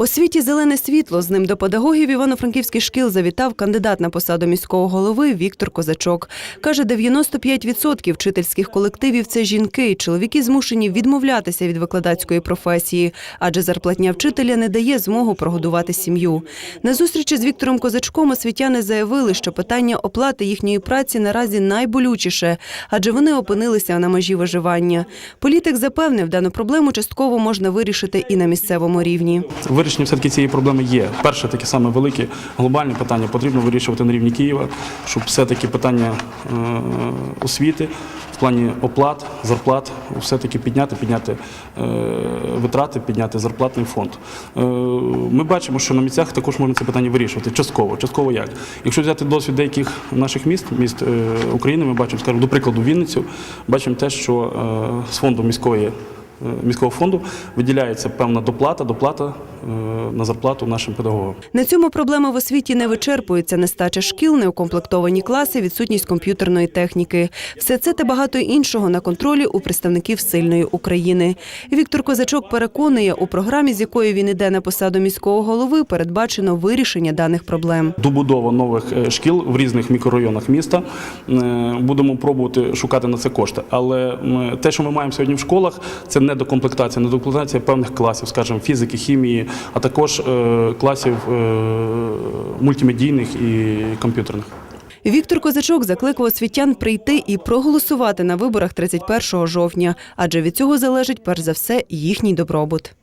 Освіті зелене світло. З ним до педагогів івано-франківських шкіл завітав кандидат на посаду міського голови Віктор Козачок. Каже, 95% вчительських колективів це жінки. Чоловіки змушені відмовлятися від викладацької професії, адже зарплатня вчителя не дає змогу прогодувати сім'ю. На зустрічі з Віктором Козачком освітяни заявили, що питання оплати їхньої праці наразі найболючіше, адже вони опинилися на межі виживання. Політик запевнив, дану проблему частково можна вирішити і на місцевому рівні. Вирішення все-таки цієї проблеми є. Перше, таке саме велике глобальне питання потрібно вирішувати на рівні Києва, щоб все-таки питання е, освіти в плані оплат, зарплат, все-таки підняти, підняти е, витрати, підняти зарплатний фонд. Е, ми бачимо, що на місцях також можна це питання вирішувати. Частково. Частково як? Якщо взяти досвід деяких наших міст, міст України, ми бачимо, скажімо, до прикладу, Вінницю, бачимо те, що з фонду міської міського фонду виділяється певна доплата, доплата на зарплату нашим педагогам. На цьому проблема в освіті не вичерпується. Нестача шкіл, неукомплектовані класи, відсутність комп'ютерної техніки. Все це та багато іншого на контролі у представників сильної України. Віктор Козачок переконує, у програмі, з якою він іде на посаду міського голови, передбачено вирішення даних проблем. Добудова нових е, шкіл в різних мікрорайонах міста. Е, Будемо пробувати шукати на це кошти. Але те, що ми маємо сьогодні в школах, це недокомплектація, недокомплектація певних класів, скажімо, фізики, хімії, а також е, класів е, мультимедійних і комп'ютерних. Віктор Козачок закликав освітян прийти і проголосувати на виборах 31 жовтня, адже від цього залежить перш за все їхній добробут.